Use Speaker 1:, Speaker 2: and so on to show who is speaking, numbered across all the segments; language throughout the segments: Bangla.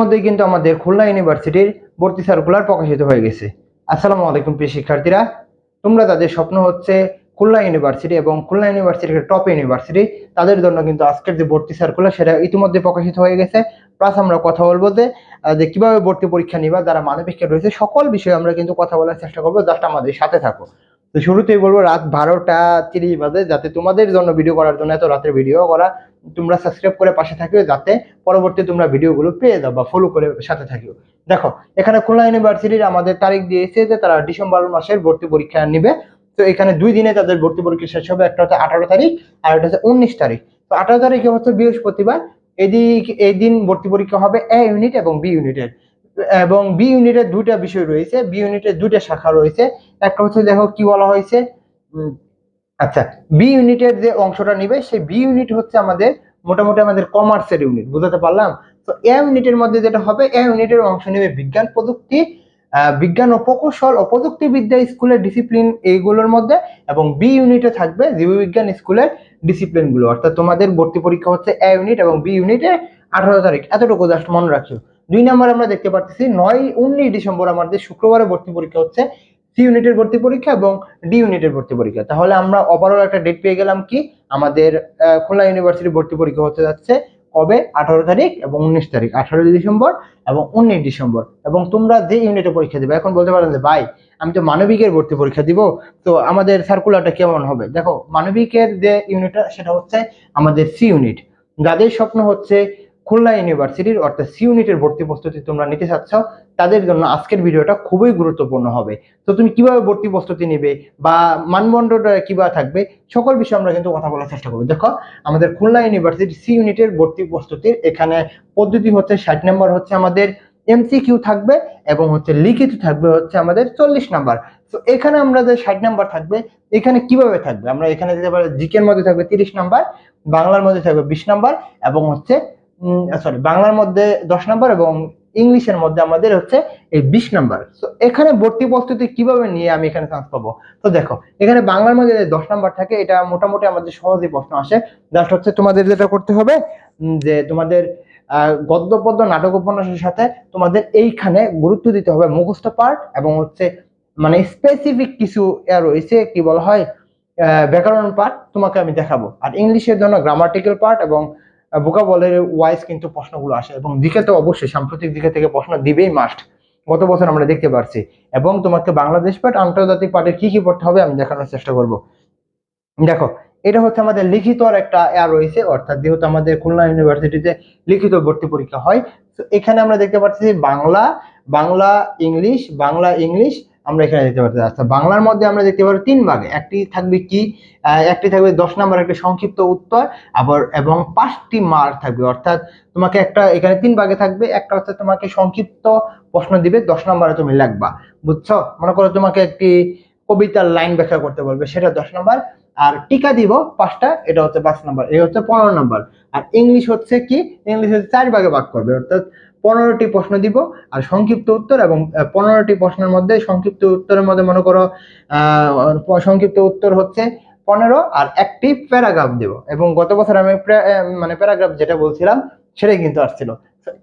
Speaker 1: মধ্যেই কিন্তু আমাদের খুলনা ইউনিভার্সিটির ভর্তি সার্কুলার প্রকাশিত হয়ে গেছে। আসসালামু আলাইকুম, প্রিয় শিক্ষার্থীরা। তোমরা তাদের স্বপ্ন হচ্ছে খুলনা ইউনিভার্সিটি এবং খুলনা ইউনিভার্সিটির টপ ইউনিভার্সিটি, তাদের জন্য কিন্তু আজকের যে ভর্তি সার্কুলার সেটা ইতিমধ্যে প্রকাশিত হয়ে গেছে। প্লাস আমরা কথা বলব যে যে কীভাবে ভর্তি পরীক্ষা নিবা, যারা মানবিকে রয়েছে, সকল বিষয়ে আমরা কিন্তু কথা বলার চেষ্টা করব। জাস্ট আমাদের সাথে থাকো। তো শুরুতেই বলব, রাত বারোটা তিরিশ বাজে, যাতে তোমাদের জন্য ভিডিও করার জন্য, এত রাতের ভিডিও করা, তোমরা সাবস্ক্রাইব করে পাশে থাকিও, যাতে পরবর্তী তোমরা ভিডিওগুলো পেয়ে যাও বা ফলো করে সাথে থাকিও। দেখো, এখানে খুলনা ইউনিভার্সিটির আমাদের তারিখ দিয়েছে যে তারা ডিসেম্বর মাসের ভর্তি পরীক্ষা নেবে। তো এখানে দুই দিনে তাদের ভর্তি পরীক্ষা শেষ হবে, একটা হচ্ছে আঠারো তারিখ, আর একটা হচ্ছে উনিশ তারিখ। তো আঠারো তারিখে হচ্ছে বৃহস্পতিবার, এদিক এই দিন ভর্তি পরীক্ষা হবে এ ইউনিট এবং বি ইউনিটের এবং বি ইউনিটের দুইটা বিষয় রয়েছে। বি ইউনিটের দুইটা শাখা রয়েছে। একটা হচ্ছে দেখো কি বলা হয়েছে? আচ্ছা বি ইউনিটের যে অংশটা নিবে, সেই বি ইউনিট হচ্ছে আমাদের মোটামুটি আমাদের কমার্সের ইউনিট বুঝাতে পারলাম? তো এ ইউনিটের মধ্যে যেটা হবে এ ইউনিটের অংশ নেবে বিজ্ঞান, প্রযুক্তি বিজ্ঞান ও প্রকৌশল ও প্রযুক্তিবিদ্যা স্কুলের ডিসিপ্লিন এইগুলোর মধ্যে এবং বি ইউনিটে থাকবে জীববিজ্ঞান স্কুলের ডিসিপ্লিনগুলো অর্থাৎ তোমাদের ভর্তি পরীক্ষা হচ্ছে এ ইউনিট এবং বি ইউনিটে আঠারো তারিখ। এতটুকু জাস্ট মনে রাখিও দুই নম্বর আমরা দেখতে পাচ্ছি নয় উনিশ ডিসেম্বর আমাদের শুক্রবারে ভর্তি পরীক্ষা হচ্ছে সি ইউনিটের ভর্তি পরীক্ষা এবং ডি ইউনিটের ভর্তি পরীক্ষা। তাহলে আমরা ওভারঅল একটা ডেট পেয়ে গেলাম কি? আমাদের খুলনা ইউনিভার্সিটি ভর্তি পরীক্ষা হতে যাচ্ছে কবে? আঠারো তারিখ এবং উনিশ তারিখ আঠারো ডিসেম্বর এবং উনিশ ডিসেম্বর। এবং তোমরা যে ইউনিটে পরীক্ষা দিবে, এখন বলতে পারেন যে, ভাই, আমি তো মানবিকের ভর্তি পরীক্ষা দিব, তো আমাদের সার্কুলারটা কেমন হবে? দেখো, মানবিকের যে ইউনিটটা, সেটা হচ্ছে আমাদের সি ইউনিট। যাদের স্বপ্ন হচ্ছে খুলনা ইউনিভার্সিটির অর্থাৎ সি ইউনিটের ভর্তি প্রস্তুতি তোমরা নিতে চাচ্ছ, তাদের জন্য আজকের ভিডিওটা খুবই গুরুত্বপূর্ণ হবে। তো তুমি কীভাবে ভর্তি প্রস্তুতি নেবে বা মানদণ্ডটা কীভাবে থাকবে, সকল বিষয়ে আমরা কিন্তু কথা বলার চেষ্টা করব। দেখো, আমাদের খুলনা ইউনিভার্সিটি সি ইউনিটের ভর্তি প্রস্তুতির এখানে পদ্ধতি হচ্ছে ষাট নম্বর হচ্ছে আমাদের এমসিকিউ থাকবে এবং হচ্ছে লিখিত থাকবে হচ্ছে আমাদের চল্লিশ নাম্বার। তো এখানে আমরা যে ষাট নাম্বার থাকবে, এখানে কীভাবে থাকবে? আমরা এখানে দিতে পারি, জিকের মধ্যে থাকবে তিরিশ নাম্বার, বাংলার মধ্যে থাকবে বিশ নাম্বার এবং হচ্ছে সরি বাংলার মধ্যে দশ নাম্বার এবং ইংলিশের মধ্যে আমাদের হচ্ছে এই বিশ নাম্বার। তো এখানে ভর্তি প্রস্তুতি কীভাবে নিয়ে আমি এখানে চান্স পাবো? তো দেখো, এখানে বাংলার মধ্যে দশ নাম্বার থাকে, এটা মোটামুটি আমাদের সহজেই প্রশ্ন আসে। জাস্ট হচ্ছে তোমাদের যেটা করতে হবে যে তোমাদের গদ্য পদ্য নাটক উপন্যাসের সাথে তোমাদের এইখানে গুরুত্ব দিতে হবে মুখস্থ পার্ট এবং হচ্ছে মানে স্পেসিফিক কিছু রয়েছে, কি বলা হয় ব্যাকরণ পার্ট তোমাকে আমি দেখাবো। আর ইংলিশের জন্য গ্রামাটিক্যাল পার্ট এবং ভোকাবলের ওয়াইজ কিন্তু প্রশ্নগুলো আসে এবং দিকে তো অবশ্যই সাম্প্রতিক দিকে থেকে প্রশ্ন দিবেই মাস্ট গত বছর আমরা দেখতে পারছি। এবং তোমাকে বাংলাদেশ পাঠ, আন্তর্জাতিক পাঠের কি কি পড়তে হবে আমি দেখানোর চেষ্টা করব। দেখো, এটা হচ্ছে আমাদের লিখিত আর একটা এয়া রয়েছে, অর্থাৎ যেহেতু আমাদের খুলনা ইউনিভার্সিটিতে লিখিত ভর্তি পরীক্ষা হয়, তো এখানে আমরা দেখতে পাচ্ছি বাংলা বাংলা ইংলিশ বাংলা ইংলিশ আমরা এখানে দেখতে পাচ্ছি। আচ্ছা বাংলার মধ্যে আমরা দেখতে পারি তিন ভাগে। একটি থাকবে কি? একটি থাকবে দশ নম্বর, একটি সংক্ষিপ্ত উত্তর। আবার, এবং পাঁচটি মার থাকবে। অর্থাৎ তোমাকে একটা এখানে তিন ভাগে থাকবে। একটা হচ্ছে তোমাকে সংক্ষিপ্ত প্রশ্ন দিবে। দশ নম্বরে তুমি লিখবা। বুঝছ? মনে করো তোমাকে একটি কবিতার লাইন ব্যাখ্যা করতে বলবে। সেটা দশ নম্বর। আর টিকা দিব পাঁচটা, এটা হচ্ছে পাঁচ নম্বর, এই হচ্ছে পনেরো নম্বর। আর ইংলিশ হচ্ছে কি? ইংলিশ হচ্ছে চার ভাগে ভাগ করবে, অর্থাৎ পনেরোটি প্রশ্ন দিব আর সংক্ষিপ্ত উত্তর এবং পনেরোটি প্রশ্নের মধ্যে সংক্ষিপ্ত উত্তরের মধ্যে মনে করো সংক্ষিপ্ত উত্তর হচ্ছে পনেরো আর একটি প্যারাগ্রাফ দেব এবং গত বছর আমি মানে প্যারাগ্রাফ যেটা বলছিলাম সেটাই কিন্তু আসছিল।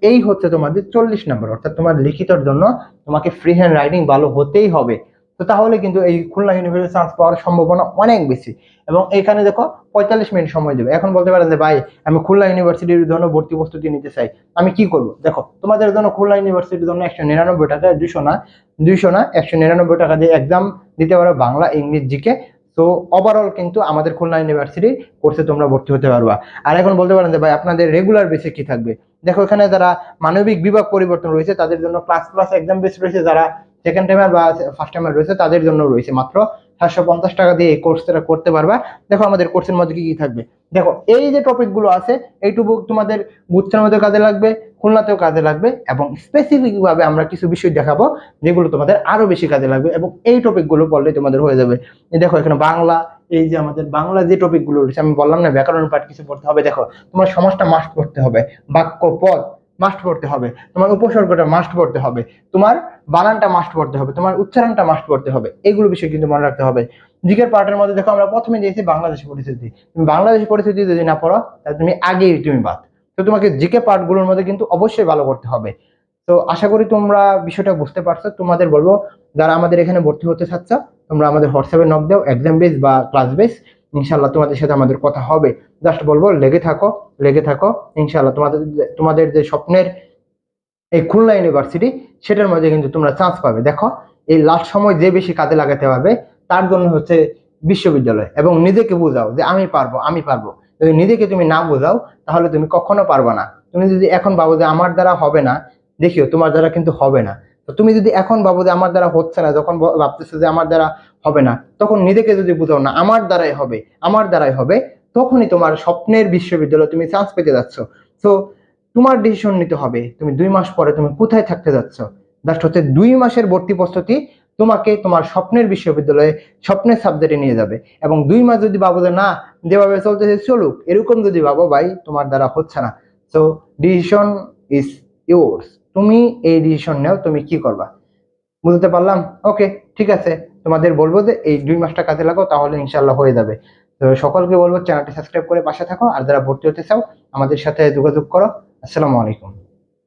Speaker 1: এই হচ্ছে তোমাদের চল্লিশ নম্বর, অর্থাৎ তোমার লিখিতর জন্য তোমাকে ফ্রি হ্যান্ড রাইটিং ভালো হতেই হবে। তো তাহলে কিন্তু এই খুলনা ইউনিভার্সিটি চান্স পাওয়ার সম্ভাবনা অনেক বেশি। এবং এখানে দেখো পঁয়তাল্লিশ মিনিট সময় দেবে। এখন বলতে পারেন যে, ভাই, আমি খুলনা ইউনিভার্সিটির জন্য ভর্তি প্রস্তুতি নিতে চাই। আমি কি করব? দেখো, তোমাদের জন্য খুলনা ইউনিভার্সিটির জন্য একশো নিরানব্বই টাকা, দুশো না, দুইশো না, একশো নিরানব্বই টাকা দিয়ে এক্সাম দিতে পারো বাংলা ইংলিশ জিকে তো ওভারঅল কিন্তু আমাদের খুলনা ইউনিভার্সিটি কোর্সে তোমরা ভর্তি হতে পারবা। আর এখন বলতে পারেন যে, ভাই, আপনাদের রেগুলার বেসে কি থাকবে? দেখো, এখানে যারা মানবিক বিভাগ পরিবর্তন রয়েছে, তাদের জন্য ক্লাস ক্লাস এক্সাম বেস রয়েছে। যারা সেকেন্ড টাইমার বা ফার্স্ট টাইমার রয়েছে, তাদের জন্য রয়েছে মাত্র সাতশো পঞ্চাশ টাকা দিয়ে এই কোর্সটা করতে পারবা। দেখো আমাদের কোর্সের মধ্যে কি কি থাকবে? দেখো, এই যে টপিকগুলো আছে, এইটুকু তোমাদের গুচ্ছের মধ্যে কাজে লাগবে, খুলনাতেও কাজে লাগবে, এবং স্পেসিফিকভাবে আমরা কিছু বিষয় দেখাবো, যেগুলো তোমাদের আরও বেশি কাজে লাগবে, এবং এই টপিকগুলো পড়লে তোমাদের হয়ে যাবে। দেখো, এখানে বাংলা, এই যে আমাদের বাংলা যে টপিকগুলো রয়েছে, আমি বললাম না, ব্যাকরণ পাঠ কিছু পড়তে হবে, দেখো, তোমার সমাজটা মাস্ট পড়তে হবে বাক্য পদ মাস্ট পড়তে হবে। তোমার উপসর্গটা মাস্ট পড়তে হবে। তোমার বানানটা মাস্ট পড়তে হবে। তোমার উচ্চারণটা মাস্ট পড়তে হবে। এগুলো বিষয় কিন্তু মনে রাখতে হবে। জিকের পার্টের মধ্যে দেখো, আমরা প্রথমে দিয়েছি বাংলাদেশ পরিস্থিতি। তুমি বাংলাদেশ পরিস্থিতি যদি না পড়ো, তাহলে তুমি আগেই তুমি বাদ। তো তোমাকে জিকে পার্টগুলোর মধ্যে কিন্তু অবশ্যই ভালো করতে হবে। তো আশা করি তোমরা বিষয়টা বুঝতে পারছ। তোমাদের বলব, যারা আমাদের এখানে ভর্তি হতে চাচ্ছ, তোমরা আমাদের হোয়াটসঅ্যাপে নক দাও এক্সাম বেস বা ক্লাস বেস ইনশাল্লাহ তোমাদের সাথে আমাদের কথা হবে। জাস্ট বলব, লেগে থাকো লেগে থাকো। ইনশাল্লাহ তোমাদের তোমাদের যে স্বপ্নের এই খুলনা ইউনিভার্সিটি সেটার মধ্যে কিন্তু তোমরা চান্স পাবে। দেখো, এই লাস্ট সময় যে বেশি কাজে লাগাতে হবে, তার জন্য হচ্ছে বিশ্ববিদ্যালয়। এবং নিজেকে বোঝাও যে আমি পারব আমি পারব। যদি নিজেকে তুমি না বোঝাও, তাহলে তুমি কখনো পারবে না। তুমি যদি এখন ভাবো যে আমার দ্বারা হবে না, দেখিও তোমার দ্বারা কিন্তু হবে না। তো তুমি যদি এখন ভাবো যে আমার দ্বারা হচ্ছে না, যখন ভাবতেছো যে আমার দ্বারা হবে না, তখন নিজেকে যদি বোঝাও না, আমার দ্বারাই হবে, আমার দ্বারাই হবে, তখনই তোমার স্বপ্নের বিশ্ববিদ্যালয়ে তুমি চান্স পেতে যাচ্ছ। তো তোমার ডিসিশন নিতে হবে, তুমি দুই মাস পরে তুমি কোথায় থাকতে যাচ্ছ? জাস্ট হচ্ছে দুই মাসের ভর্তি প্রস্তুতি তোমাকে তোমার স্বপ্নের বিশ্ববিদ্যালয়ে, স্বপ্নের সাবজেক্টে নিয়ে যাবে। এবং দুই মাস যদি ভাবো যে না, যেভাবে চলতেছে চলুক, এরকম যদি ভাবো, ভাই, তোমার দ্বারা হচ্ছে না। সো ডিসিশন ইজ ইয়োর্স তুমি এই ডিসিশন নাও, তুমি কি করবা? বুঝতে পারলাম? ওকে ঠিক আছে। তোমাদের বলব যে এই দুই মাসটা কাজে লাগো, তাহলে ইনশাল্লাহ হয়ে যাবে। তো সকলকে বলব, চ্যানেলটি সাবস্ক্রাইব করে পাশে থাকো, আর যারা ভর্তি হতে চাও, আমাদের সাথে যোগাযোগ করো। আসসালামু আলাইকুম।